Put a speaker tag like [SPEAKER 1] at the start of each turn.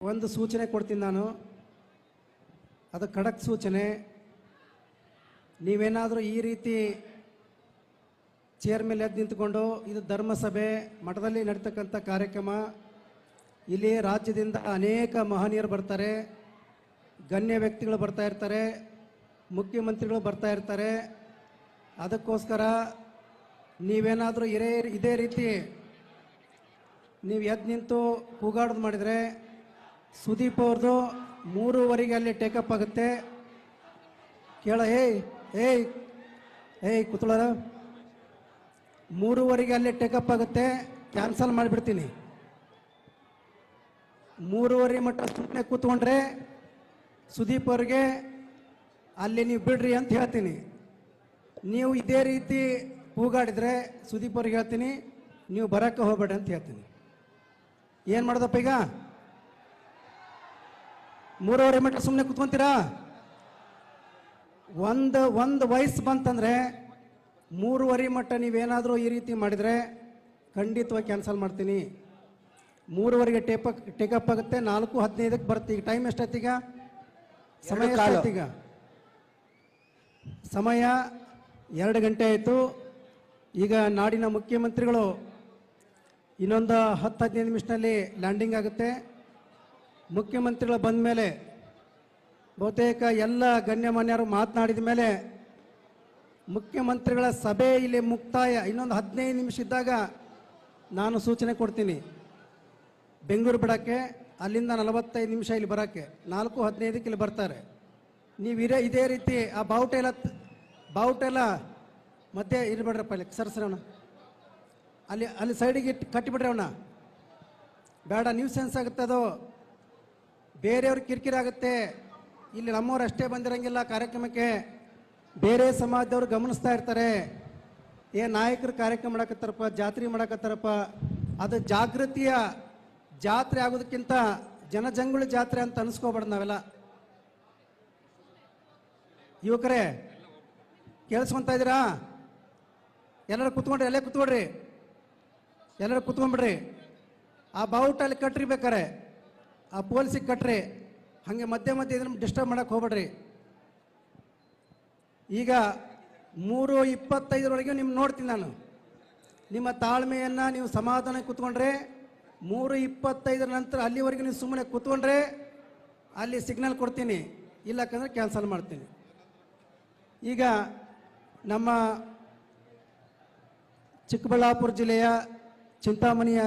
[SPEAKER 1] ಒಂದು ಸೂಚನೆ ಕೊಡ್ತೀನಿ ನಾನು. ಅದು ಖಡಕ್ ಸೂಚನೆ. ನೀವೇನಾದರೂ ಈ ರೀತಿ ಚೇರ್ ಮೇಲೆ ಎದ್ದು ನಿಂತ್ಕೊಂಡು, ಇದು ಧರ್ಮಸಭೆ, ಮಠದಲ್ಲಿ ನಡೀತಕ್ಕಂಥ ಕಾರ್ಯಕ್ರಮ. ಇಲ್ಲಿ ರಾಜ್ಯದಿಂದ ಅನೇಕ ಮಹನೀಯರು ಬರ್ತಾರೆ. ಗಣ್ಯ ವ್ಯಕ್ತಿಗಳು ಬರ್ತಾ ಇರ್ತಾರೆ. ಮುಖ್ಯಮಂತ್ರಿಗಳು ಬರ್ತಾ ಇರ್ತಾರೆ. ಅದಕ್ಕೋಸ್ಕರ ನೀವೇನಾದರೂ ಇರೇ ಇದೇ ರೀತಿ ನೀವು ಎದ್ದು ನಿಂತು ಕೂಗಾಡೋದು ಮಾಡಿದರೆ ಸುದೀಪ್ ಅವ್ರದ್ದು ಮೂರುವರೆಗೆ ಅಲ್ಲಿ ಟೇಕಪ್ ಆಗುತ್ತೆ. ಕೇಳ, ಏಯ್ ಏಯ್ ಏಯ್ ಕುತ್ಳರ ಮೂರುವರೆಗೆ ಅಲ್ಲಿ ಟೇಕಪ್ ಆಗುತ್ತೆ. ಕ್ಯಾನ್ಸಲ್ ಮಾಡಿಬಿಡ್ತೀನಿ. ಮೂರುವರೆ ಮಟ್ಟ ಸುಮ್ಮನೆ ಕೂತ್ಕೊಂಡ್ರೆ ಸುದೀಪ್ ಅವ್ರಿಗೆ ಅಲ್ಲಿ ನೀವು ಬಿಡ್ರಿ ಅಂತ ಹೇಳ್ತೀನಿ. ನೀವು ಇದೇ ರೀತಿ ಕೂಗಾಡಿದ್ರೆ ಸುದೀಪ್ ಅವ್ರಿಗೆ ಹೇಳ್ತೀನಿ, ನೀವು ಬರೋಕ್ಕೆ ಹೋಗ್ಬೇಡಿ ಅಂತ ಹೇಳ್ತೀನಿ. ಏನು ಮಾಡೋದಪ್ಪ ಈಗ? ಮೂರುವರೆ ಮೀಟರ್ ಸುಮ್ಮನೆ ಕೂತ್ಕೊಂತೀರಾ? ಒಂದು ಒಂದು ವಯಸ್ಸು ಬಂತಂದ್ರೆ ಮೂರುವರೆ ಮಟ್ಟ ನೀವೇನಾದರೂ ಈ ರೀತಿ ಮಾಡಿದರೆ ಖಂಡಿತವಾಗಿ ಕ್ಯಾನ್ಸಲ್ ಮಾಡ್ತೀನಿ. ಮೂರುವರೆಗೆ ಟೇಪ್ ಟೇಕಪ್ ಆಗುತ್ತೆ. ನಾಲ್ಕು ಹದಿನೈದಕ್ಕೆ ಬರುತ್ತೆ. ಈಗ ಟೈಮ್ ಎಷ್ಟೀಗ ಸಮಯ ಈಗ. ಸಮಯ ಎರಡು ಗಂಟೆ ಆಯಿತು. ಈಗ ನಾಡಿನ ಮುಖ್ಯಮಂತ್ರಿಗಳು ಇನ್ನೊಂದು ಹತ್ತು ಹದಿನೈದು ನಿಮಿಷದಲ್ಲಿ ಲ್ಯಾಂಡಿಂಗ್ ಆಗುತ್ತೆ. ಮುಖ್ಯಮಂತ್ರಿಗಳು ಬಂದ ಮೇಲೆ ಬಹುತೇಕ ಎಲ್ಲ ಗಣ್ಯಮಾನ್ಯರು ಮಾತನಾಡಿದ ಮೇಲೆ ಮುಖ್ಯಮಂತ್ರಿಗಳ ಸಭೆ ಇಲ್ಲಿ ಮುಕ್ತಾಯ. ಇನ್ನೊಂದು ಹದಿನೈದು ನಿಮಿಷ ಇದ್ದಾಗ ನಾನು ಸೂಚನೆ ಕೊಡ್ತೀನಿ. ಬೆಂಗಳೂರು ಬಿಡೋಕ್ಕೆ, ಅಲ್ಲಿಂದ ನಲವತ್ತೈದು ನಿಮಿಷ ಇಲ್ಲಿ ಬರೋಕ್ಕೆ. ನಾಲ್ಕು, ಹದಿನೈದಕ್ಕೆ ಇಲ್ಲಿ ಬರ್ತಾರೆ. ನೀವು ಇರೇ ಇದೇ ರೀತಿ ಆ ಬಾವುಟ ಎಲ್ಲ ಬಾವುಟ ಎಲ್ಲ ಮಧ್ಯೆ ಇರ್ಬೇಡ್ರಪ್ಪ ಇಲ್ಲಿ. ಸರ್ಸರವಣ ಅಲ್ಲಿ ಅಲ್ಲಿ ಸೈಡಿಗೆ ಇಟ್ಟು ಕಟ್ಟಿಬಿಡ್ರಿ ಅವನ. ಬೇಡ, ನೀವು ಸೆನ್ಸ್ ಆಗುತ್ತೆ ಅದು ಬೇರೆಯವ್ರ ಕಿರಿಕಿರಿ ಆಗುತ್ತೆ. ಇಲ್ಲಿ ನಮ್ಮವ್ರು ಅಷ್ಟೇ ಬಂದಿರಂಗಿಲ್ಲ ಕಾರ್ಯಕ್ರಮಕ್ಕೆ. ಬೇರೆ ಸಮಾಜದವ್ರು ಗಮನಿಸ್ತಾ ಇರ್ತಾರೆ. ಏ ನಾಯಕರು ಕಾರ್ಯಕ್ರಮ ಮಾಡಕತ್ತಾರಪ್ಪ, ಜಾತ್ರೆ ಮಾಡಕತ್ತಾರಪ್ಪ. ಅದು ಜಾಗೃತಿಯ ಜಾತ್ರೆ ಆಗೋದಕ್ಕಿಂತ ಜನಜಂಗುಳಿ ಜಾತ್ರೆ ಅಂತ ಅನಿಸ್ಕೋಬಾರ್ದು ನಾವೆಲ್ಲ. ಯುವಕರೇ, ಕೇಳಿಸ್ಕೊಂತ ಇದ್ದೀರಾ? ಎಲ್ಲರೂ ಕುತ್ಕೊಂಡ್ರಿ ಎಲ್ಲೇ ಕುತ್ಕೊಡ್ರಿ ಎಲ್ಲರೂ ಕುತ್ಕೊಂಡ್ಬಿಡ್ರಿ. ಆ ಬಾವುಟ ಅಲ್ಲಿ ಕಟ್ರಿ ಬೇಕಾರೆ ಆ ಪೋಲ್ಸಿಗೆ ಕಟ್ಟ್ರಿ ಹಾಗೆ ಮಧ್ಯೆ ಮಧ್ಯೆ ಇದನ್ನು ಡಿಸ್ಟರ್ಬ್ ಮಾಡಕ್ಕೆ ಹೋಗ್ಬೇಡ್ರಿ. ಈಗ ಮೂರು ಇಪ್ಪತ್ತೈದರೊಳಗೆ ನಿಮ್ಮ ನೋಡ್ತೀನಿ ನಾನು. ನಿಮ್ಮ ತಾಳ್ಮೆಯನ್ನು ನೀವು ಸಮಾಧಾನ ಕೂತ್ಕೊಂಡ್ರೆ, ಮೂರು ಇಪ್ಪತ್ತೈದರ ನಂತರ ಅಲ್ಲಿವರೆಗೆ ನೀವು ಸುಮ್ಮನೆ ಕೂತ್ಕೊಂಡ್ರೆ ಅಲ್ಲಿ ಸಿಗ್ನಲ್ ಕೊಡ್ತೀನಿ. ಇಲ್ಲಕ್ಕಂದ್ರೆ ಕ್ಯಾನ್ಸಲ್ ಮಾಡ್ತೀನಿ. ಈಗ ನಮ್ಮ ಚಿಕ್ಕಬಳ್ಳಾಪುರ ಜಿಲ್ಲೆಯ ಚಿಂತಾಮಣಿಯ